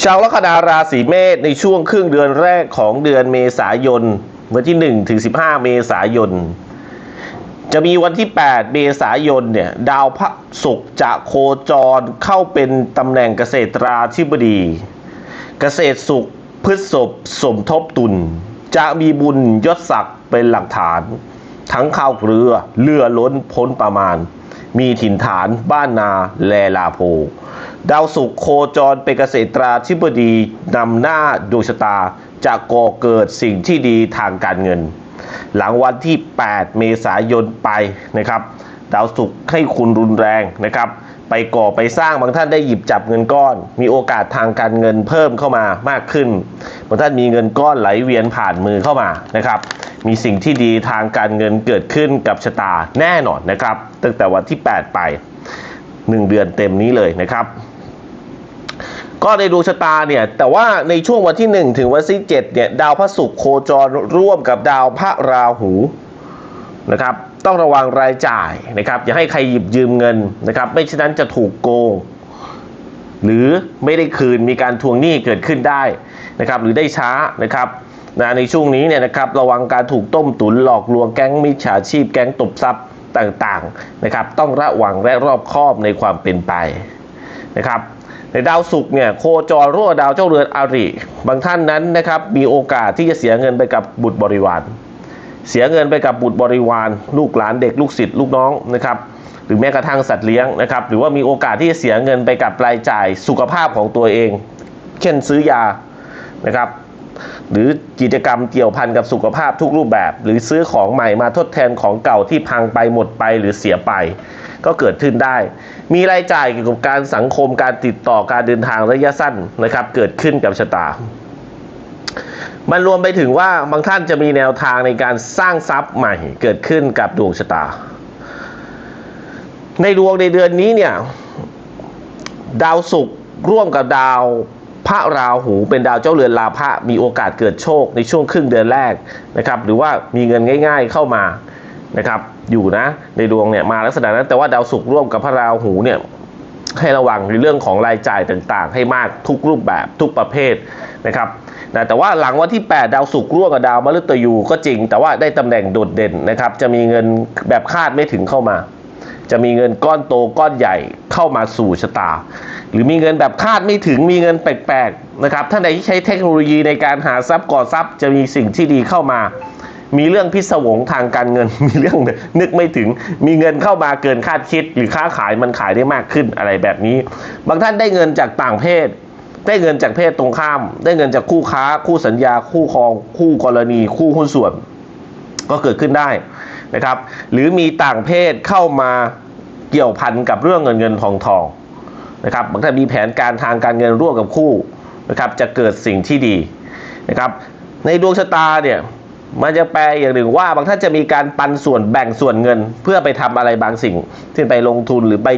ชาวลัคนาราศีเมษในช่วงครึ่งเดือนแรกของเดือนเมษายน วันที่1ถึง15 เมษายน จะมีวันที่ 8 เมษายนเนี่ยดาวพระศุกร์จะโคจรเข้าเป็นตำแหน่งเกษตราธิบดี เกษตรสุขพฤษภสมทบตุลจะมีบุญยศศักดิ์เป็นหลักฐาน ทั้งข้าวเรือเรือล้นพ้นประมาณ มีถิ่นฐานบ้านนาแลลาโพ ดาวศุกร์โคจรเป็นเกษตราธิบดีนำหน้าดวงชะตาจะก่อเกิดสิ่งที่ดีทางการเงิน หลังวันที่ 8 เมษายนไปนะครับ ดาวศุกร์ให้คุณรุนแรงนะครับ ไปก่อไปสร้างบางท่านได้หยิบจับเงินก้อน มีโอกาสทางการเงินเพิ่มเข้ามามากขึ้นบางท่านมีเงินก้อนไหลเวียนผ่านมือเข้ามานะครับ มีสิ่งที่ดีทางการเงินเกิดขึ้นกับชะตาแน่นอนนะครับ ตั้งแต่วันที่ 8 ไป 1 เดือนเต็มนี้เลยนะครับ ก็ในดวงชะตาเนี่ย แต่ว่าในช่วงวันที่ 1 ถึงวันที่7เนี่ย ดาวพระศุกร์โคจรร่วมกับดาวพระราหูนะครับ ต้องระวังรายจ่ายนะครับ อย่าให้ใครหยิบยืมเงินนะครับ ไม่ฉะนั้นจะถูกโกง หรือไม่ได้คืนมีการทวงหนี้เกิดขึ้นได้นะครับ หรือได้ช้านะครับนะในช่วงนี้เนี่ยนะครับระวังการถูกต้มตุ๋นหลอกลวงแก๊งมิจฉาชีพแก๊งตบทรัพย์ต่างๆนะครับ ต้องระวังและรอบคอบในความเป็นไปนะครับ ในดาวศุกร์เนี่ยโคจรร่วดาวเจ้าเรือนอาริ บางท่านนั้นนะครับมีโอกาสที่จะเสียเงินไปกับบุตรบริวาร เสียเงินไปกับบุตรบริวาร ลูกหลานเด็กลูกศิษย์ลูกน้องนะครับหรือแม้กระทั่งสัตว์เลี้ยงนะครับหรือว่ามีโอกาสที่จะเสียเงินไปกับรายจ่ายสุขภาพของตัวเอง เช่นซื้อยานะครับหรือกิจกรรมเกี่ยวพันกับสุขภาพทุกรูปแบบ หรือซื้อของใหม่มาทดแทนของเก่าที่พังไปหมดไปหรือเสียไป ก็เกิดขึ้นได้ มีรายจ่ายเกี่ยวกับการสังคมการติดต่อการเดินทางระยะสั้นนะครับ เกิดขึ้นกับชะตา มันรวมไปถึงว่าบางท่านจะมีแนวทางในการสร้างทรัพย์ใหม่ เกิดขึ้นกับดวงชะตา ในดวงในเดือนนี้เนี่ยดาวศุกร์ร่วมกับดาวพระราหูเป็นดาวเจ้าเรือนลาภะมีโอกาสเกิดโชคในช่วงครึ่งเดือนแรกนะครับ หรือว่ามีเงินง่าย ๆ เข้ามา นะครับ อยู่นะในดวงเนี่ยมาลักษณะนั้นแต่ว่าดาวศุกร์ร่วมกับพระราหูเนี่ยให้ระวังในเรื่องของรายจ่ายต่างๆ ให้มากทุกรูปแบบทุกประเภทนะครับนะแต่ว่าหลังวันที่ 8 ดาวศุกร์ร่วมกับดาวมฤตยูก็จริง แต่ว่าได้ตำแหน่งโดดเด่นนะครับ จะมีเงินแบบคาดไม่ถึงเข้ามา จะมีเงินก้อนโตก้อนใหญ่เข้ามาสู่ชะตา หรือมีเงินแบบคาดไม่ถึงมีเงินแปลกๆนะครับท่านใดที่ใช้เทคโนโลยีในการหาทรัพย์ก่อทรัพย์ จะมีสิ่งที่ดีเข้ามา มีเรื่องพิศวงทางการเงิน มีเรื่องนึกไม่ถึง มีเงินเข้ามาเกินคาดคิด หรือค้าขายมันขายได้มากขึ้นอะไรแบบนี้ บางท่านได้เงินจากต่างเพศ ได้เงินจากเพศตรงข้าม ได้เงินจากคู่ค้า คู่สัญญา คู่ครอง คู่กรณี คู่หุ้นส่วน ก็เกิดขึ้นได้นะครับ หรือมีต่างเพศเข้ามาเกี่ยวพันกับเรื่องเงินเงินทองทองนะครับบางท่านมีแผนการทางการเงินร่วมกับคู่นะครับจะเกิดสิ่งที่ดีนะครับในดวงชะตาเนี่ย มันจะแปลอย่างหนึ่งว่าบางท่านจะมีการปันส่วนแบ่งส่วนเงิน เพื่อไปทำอะไรบางสิ่งเช่ไปลงทุนหรือไป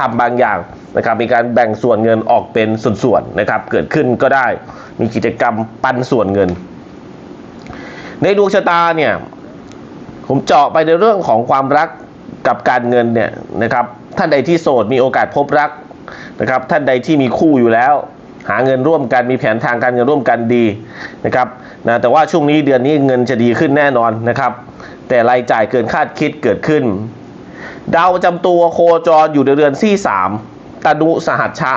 ทำบางอย่างนะครับมีการแบ่งส่วนเงินออกเป็นส่วนๆนะครับ เกิดขึ้นก็ได้มีกิจกรรมปันส่วนเงิน ในดวงชะตาเนี่ยผมเจาะไปในเรื่องของความรักกับการเงินเนี่ยนะครับท่านใดที่โสดมีโอกาสพบรักนะครับท่านใดที่มีคู่อยู่แล้ว หาเงินร่วมกันมีแผนทางการเงินร่วมกันดีนะครับนะแต่ว่าช่วงนี้เดือนนี้เงินจะดีขึ้นแน่นอนนะครับ แต่รายจ่ายเกินคาดคิดเกิดขึ้น ดาวประจำตัวโคจรอยู่ในเรือนที่สามตนุสหัชชะ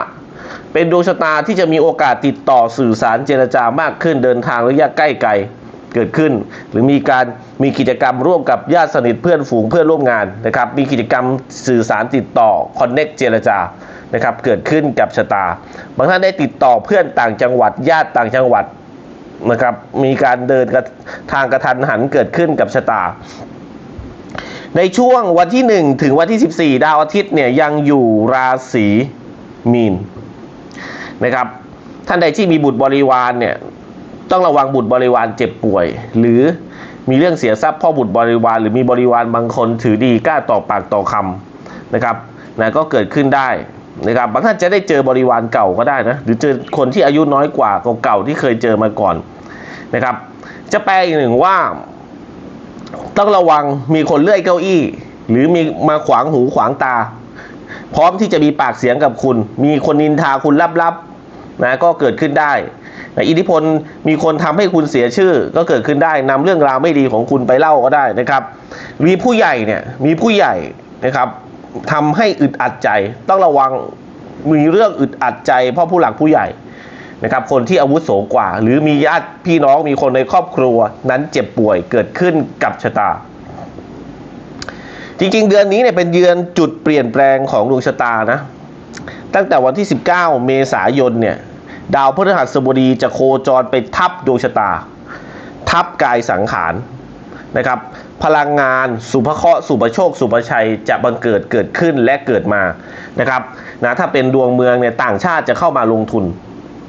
เป็นดวงชะตาที่จะมีโอกาสติดต่อสื่อสารเจรจามากขึ้นเดินทางระยะใกล้ไกลเกิดขึ้น หรือมีการมีกิจกรรมร่วมกับญาติสนิทเพื่อนฝูงเพื่อนร่วมงานนะครับมีกิจกรรมสื่อสารติดต่อคอนเน็กเจรจา นะครับเกิดขึ้นกับชะตา บางท่านได้ติดต่อเพื่อนต่างจังหวัดญาติต่างจังหวัดนะครับมีการเดินทางกระทันหันเกิดขึ้นกับชะตา ในช่วงวันที่ 1 ถึงวันที่ 14 ดาวอาทิตย์เนี่ยยังอยู่ราศีมีนนะครับท่านใดที่มีบุตรบริวารเนี่ยต้องระวังบุตรบริวารเจ็บป่วย หรือมีเรื่องเสียทรัพย์เพ่อบุตรบริวาร หรือมีบริวารบางคนถือดีกล้าต่อปากต่อคำนะครับนะก็เกิดขึ้นได้ นะครับบางท่านจะได้เจอบริวารเก่าก็ได้นะหรือเจอคนที่อายุน้อยกว่าเก่าๆที่เคยเจอมาก่อนนะครับ จะแปลอีกหนึ่งว่า ต้องระวังมีคนเลื่อยเก้าอี้ หรือมีมาขวางหูขวางตา พร้อมที่จะมีปากเสียงกับคุณ มีคนนินทาคุณลับๆนะก็เกิดขึ้นได้นะอิทธิพลมีคนทำให้คุณเสียชื่อ ก็เกิดขึ้นได้นำเรื่องราวไม่ดีของคุณไปเล่าก็ได้นะครับ มีผู้ใหญ่เนี่ยมีผู้ใหญ่นะครับ ทำให้อึดอัดใจ ต้องระวังมีเรื่องอึดอัดใจเพราะผู้หลักผู้ใหญ่นะครับคนที่อาวุโสกว่า หรือมีญาติพี่น้องมีคนในครอบครัวนั้นเจ็บป่วยเกิดขึ้นกับชะตา จริงๆ เดือนนี้เนี่ยเป็นเดือนจุดเปลี่ยนแปลงของดวงชะตานะตั้งแต่วันที่ 19 เมษายนเนี่ยดาวพฤหัสบดีจะโคจรไปทับดวงชะตา ทับกายสังขารนะครับ พลังงานสุภเคราะห์สุภโชค สุภชัยจะบังเกิดเกิดขึ้นและเกิดมานะครับนะถ้าเป็นดวงเมืองเนี่ยต่างชาติจะเข้ามาลงทุน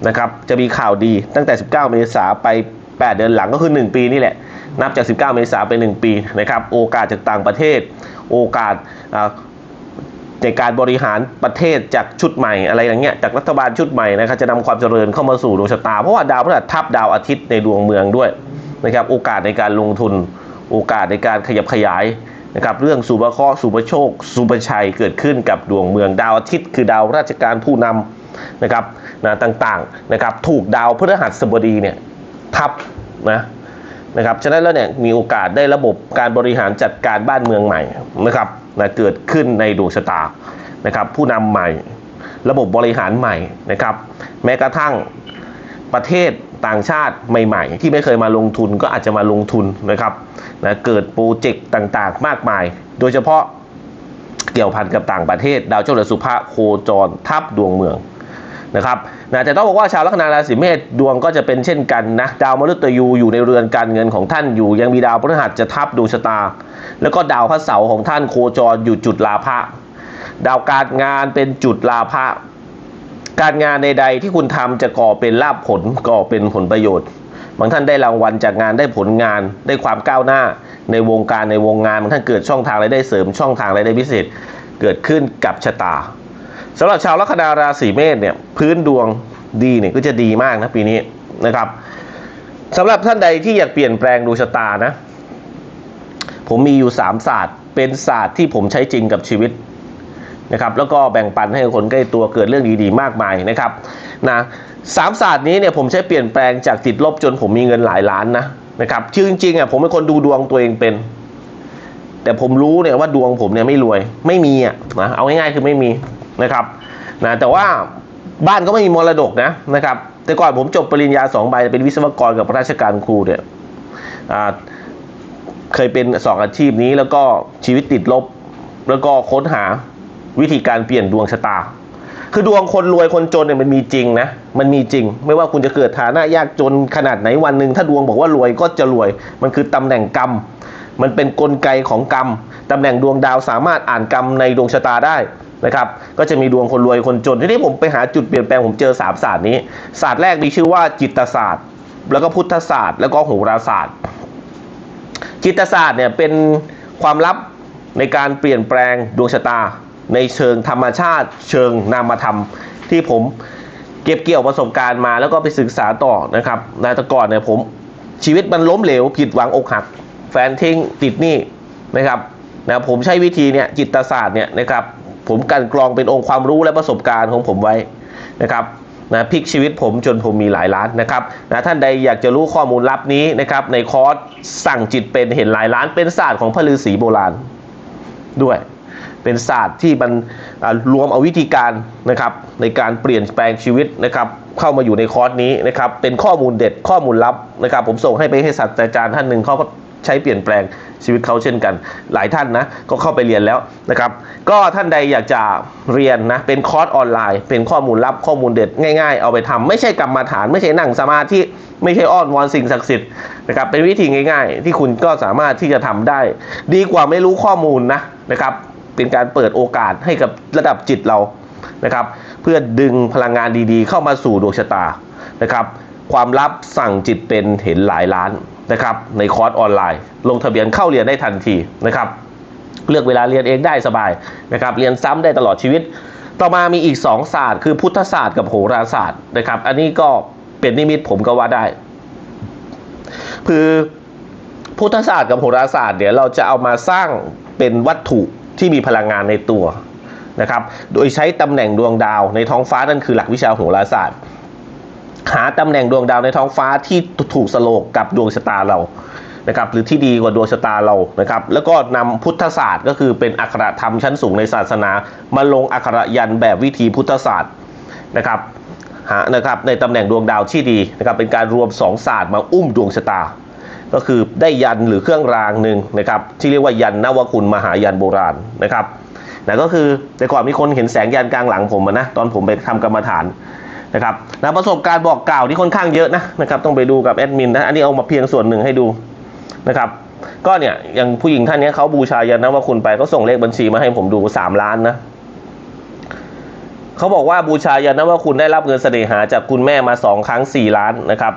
นะครับจะมีข่าวดีตั้งแต่ 19 เมษาไป 8 เดือนหลังก็คือ 1 ปีนี่แหละ นับจาก 19 เมษาไป 1 ปีนะครับโอกาสจากต่างประเทศ โอกาสในการบริหารประเทศจากชุดใหม่อะไรอย่างเงี้ยจากรัฐบาลชุดใหม่นะครับจะนำความเจริญเข้ามาสู่ดวงชะตาเพราะว่าดาวพฤหัสทับดาวอาทิตย์ในดวงเมืองด้วยนะครับโอกาสในการลงทุน โอกาสในการขยับขยายนะครับเรื่องสุภเคราะห์สุภโชค สุภชัยเกิดขึ้นกับดวงเมืองดาวอาทิตย์ คือดาวราชการผู้นำนะครับนะต่างๆนะครับถูกดาวพฤหัสบดีเนี่ยทับนะนะครับฉะนั้นแล้วเนี่ยมีโอกาสได้ระบบการบริหารจัดการบ้านเมืองใหม่นะครับนะเกิดขึ้นในดวงชะตานะครับผู้นำใหม่ ระบบบริหารใหม่นะครับ แม้กระทั่งประเทศ ต่างชาติใหม่ ๆ ที่ไม่เคยมาลงทุนก็อาจจะมาลงทุนนะครับนะเกิดโปรเจกต์ต่างๆ มากมาย โดยเฉพาะเกี่ยวพันกับต่างประเทศ ดาวเจ้าเรือนสุภาโคจรทับดวงเมืองนะครับนะแต่ต้องบอกว่าชาวลัคนาราศีเมษดวงก็จะเป็นเช่นกันนะดาวมฤตยูอยู่ในเรือนการเงินของท่านอยู่ ยังมีดาวพฤหัสจะทับดวงชะตา แล้วก็ดาวพระเสาร์ของท่านโคจรอยู่จุดลาภะดาวการงานเป็นจุดลาภะ การงานใดๆที่คุณทำจะก่อเป็นลาภผลก่อเป็นผลประโยชน์ บางท่านได้รางวัลจากงานได้ผลงานได้ความก้าวหน้า ในวงการในวงงานบางท่านเกิดช่องทางรายได้เสริมช่องทางรายได้พิเศษ เกิดขึ้นกับชะตาสำหรับชาวลัคนาราศีเมษเนี่ยพื้นดวงดีเนี่ยก็จะดีมากนะปีนี้นะครับสำหรับท่านใดที่อยากเปลี่ยนแปลงดวงชะตานะ ผมมีอยู่ 3 ศาสตร์ เป็นศาสตร์ที่ผมใช้จริงกับชีวิต นะครับแล้วก็แบ่งปันให้คนใกล้ตัวเกิดเรื่องดีๆมากมายนะครับนะสามศาสตร์นี้เนี่ยผมใช้เปลี่ยนแปลงจากติดลบจนผมมีเงินหลายล้านนะนะครับชื่อจริงๆอะผมเป็นคนดูดวงตัวเองเป็น แต่ผมรู้เนี่ยว่าดวงผมเนี่ยไม่รวยไม่มีอะนะเอาง่ายๆคือไม่มีนะครับนะแต่ว่าบ้านก็ไม่มีมรดกนะนะครับแต่ก่อนผมจบปริญญาสองใบเป็นวิศวกรกับราชการครูเนี่ยเคยเป็นสองอาชีพนี้แล้วก็ชีวิตติดลบ แล้วก็ค้นหา วิธีการเปลี่ยนดวงชะตา คือดวงคนรวยคนจนเนี่ยมันมีจริงนะ มันมีจริง ไม่ว่าคุณจะเกิดฐานะยากจนขนาดไหนวันหนึ่งถ้าดวงบอกว่ารวยก็จะรวย มันคือตำแหน่งกรรม มันเป็นกลไกของกรรมตำแหน่งดวงดาวสามารถอ่านกรรมในดวงชะตาได้นะครับก็จะมีดวงคนรวยคนจน ที่นี้ผมไปหาจุดเปลี่ยนแปลงผมเจอสามศาสตร์นี้ ศาสตร์แรกมีชื่อว่าจิตศาสตร์ แล้วก็พุทธศาสตร์ แล้วก็โหราศาสตร์ จิตศาสตร์เนี่ยเป็นความลับในการเปลี่ยนแปลงดวงชะตา ในเชิงธรรมชาติเชิงนามธรรม ที่ผมเก็บเกี่ยวประสบการณ์มาแล้วก็ไปศึกษาต่อนะครับในแต่ก่อนเนี่ยผมชีวิตมันล้มเหลว ผิดหวังอกหัก แฟนทิ้งติดหนี้นะครับนะผมใช้วิธีเนี่ยจิตศาสตร์เนี่ยนะครับผมกันกรองเป็นองค์ความรู้และประสบการณ์ของผมไว้นะครับนะพลิกชีวิตผมจนผมมีหลายล้านนะครับนะท่านใดอยากจะรู้ข้อมูลลับนี้นะครับในคอร์สสั่งจิตเป็นเห็นหลายล้านเป็นศาสตร์ของพระฤาษีโบราณด้วย เป็นศาสตร์ที่มันรวมเอาวิธีการนะครับในการเปลี่ยนแปลงชีวิตนะครับเข้ามาอยู่ในคอร์สนี้นะครับเป็นข้อมูลเด็ดข้อมูลลับนะครับ ผมส่งให้ไปให้ศาสตราจารย์ท่านหนึ่งเขาก็ใช้เปลี่ยนแปลงชีวิตเขาเช่นกัน หลายท่านนะก็เข้าไปเรียนแล้วนะครับ ก็ท่านใดอยากจะเรียนนะเป็นคอร์สออนไลน์ เป็นข้อมูลลับข้อมูลเด็ดง่ายๆ เอาไปทำไม่ใช่กรรมาฐาน ไม่ใช่นั่งสมาธิไม่ใช่อ้อนวอนสิ่งศักดิ์สิทธิ์นะครับเป็นวิธีง่าย ๆ ที่คุณก็สามารถที่จะทำได้ ดีกว่าไม่รู้ข้อมูลนะนะครับ เป็นการเปิดโอกาสให้กับระดับจิตเรานะครับ เพื่อดึงพลังงานดีๆ เข้ามาสู่ดวงชะตานะครับ ความลับสั่งจิตเป็นเห็นหลายล้านนะครับ ในคอร์สออนไลน์ ลงทะเบียนเข้าเรียนได้ทันทีนะครับเลือกเวลาเรียนเองได้สบายนะครับ เรียนซ้ำได้ตลอดชีวิต ต่อมามีอีก 2 ศาสตร์ คือพุทธศาสตร์กับโหราศาสตร์นะครับ อันนี้ก็เป็นนิมิตผมก็ว่าได้ คือพุทธศาสตร์กับโหราศาสตร์เดี๋ยวเราจะเอามาสร้างเป็นวัตถุ ที่มีพลังงานในตัวนะครับ โดยใช้ตำแหน่งดวงดาวในท้องฟ้านั่นคือหลักวิชาโหราศาสตร์ หาตำแหน่งดวงดาวในท้องฟ้าที่ถูกสโลกกับดวงชะตาเรานะครับหรือที่ดีกว่าดวงชะตาเรานะครับ แล้วก็นำพุทธศาสตร์ ก็คือเป็นอักขระธรรมชั้นสูงในศาสนา มาลงอักขระยันแบบวิธีพุทธศาสตร์นะครับหานะครับในตำแหน่งดวงดาวที่ดีนะครับเป็นการรวมสองศาสตร์มาอุ้มดวงชะตา ก็คือได้ยันหรือเครื่องรางหนึ่งนะครับที่เรียกว่ายันนวคุณมหายันโบราณนะครับนะก็คือแต่ก่อนมีคนเห็นแสงยันกลางหลังผมนะตอนผมไปทำกรรมฐานนะครับนะประสบการณ์บอกกล่าวที่ค่อนข้างเยอะนะนะครับต้องไปดูกับแอดมินนะอันนี้เอามาเพียงส่วนหนึ่งให้ดูนะครับก็เนี่ยอย่างผู้หญิงท่านนี้เขาบูชายันนวคุณไปเขาส่งเลขบัญชีมาให้ผมดูสามล้านนะเขาบอกว่าบูชายันนวคุณได้รับเงินเสน่หาจากคุณแม่มาสองครั้งสี่ล้านนะครับ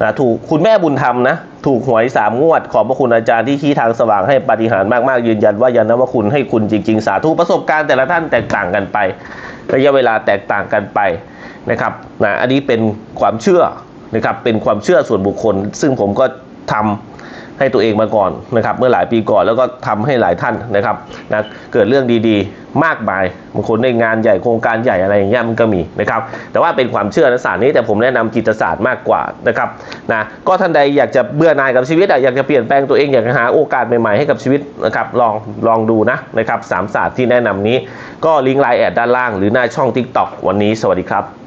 นะถูกคุณแม่บุญธรรมนะ ถูกหวยสามงวด ขอบพระคุณอาจารย์ที่ชี้ทางสว่างให้ปฏิหารมากๆ ยืนยันว่ายันนวคุณให้คุณจริง ๆ สาธุประสบการณ์แต่ละท่านแตกต่างกันไประยะเวลาแตกต่างกันไปนะครับนะอันนี้เป็นความเชื่อนะครับเป็นความเชื่อส่วนบุคคล ซึ่งผมก็ทำ ให้ตัวเองมาก่อนนะครับเมื่อหลายปีก่อนแล้วก็ทำให้หลายท่านนะครับนะเกิดเรื่องดีๆ มากมายบางคนได้งานใหญ่โครงการใหญ่อะไรอย่างเงี้ยมันก็มีนะครับแต่ว่าเป็นความเชื่อในศาสตร์นี้แต่ผมแนะนำจิตศาสตร์มากกว่านะครับนะก็ท่านใดอยากจะเบื่อหน่ายกับชีวิตอยากจะเปลี่ยนแปลงตัวเองอยากจะหาโอกาสใหม่ๆให้กับชีวิตนะครับลองลองดูนะนะครับสามศาสตร์ที่แนะนำนี้ ก็ลิงก์ไลน์แอดด้านล่าง หรือหน้าช่อง TikTok วันนี้สวัสดีครับ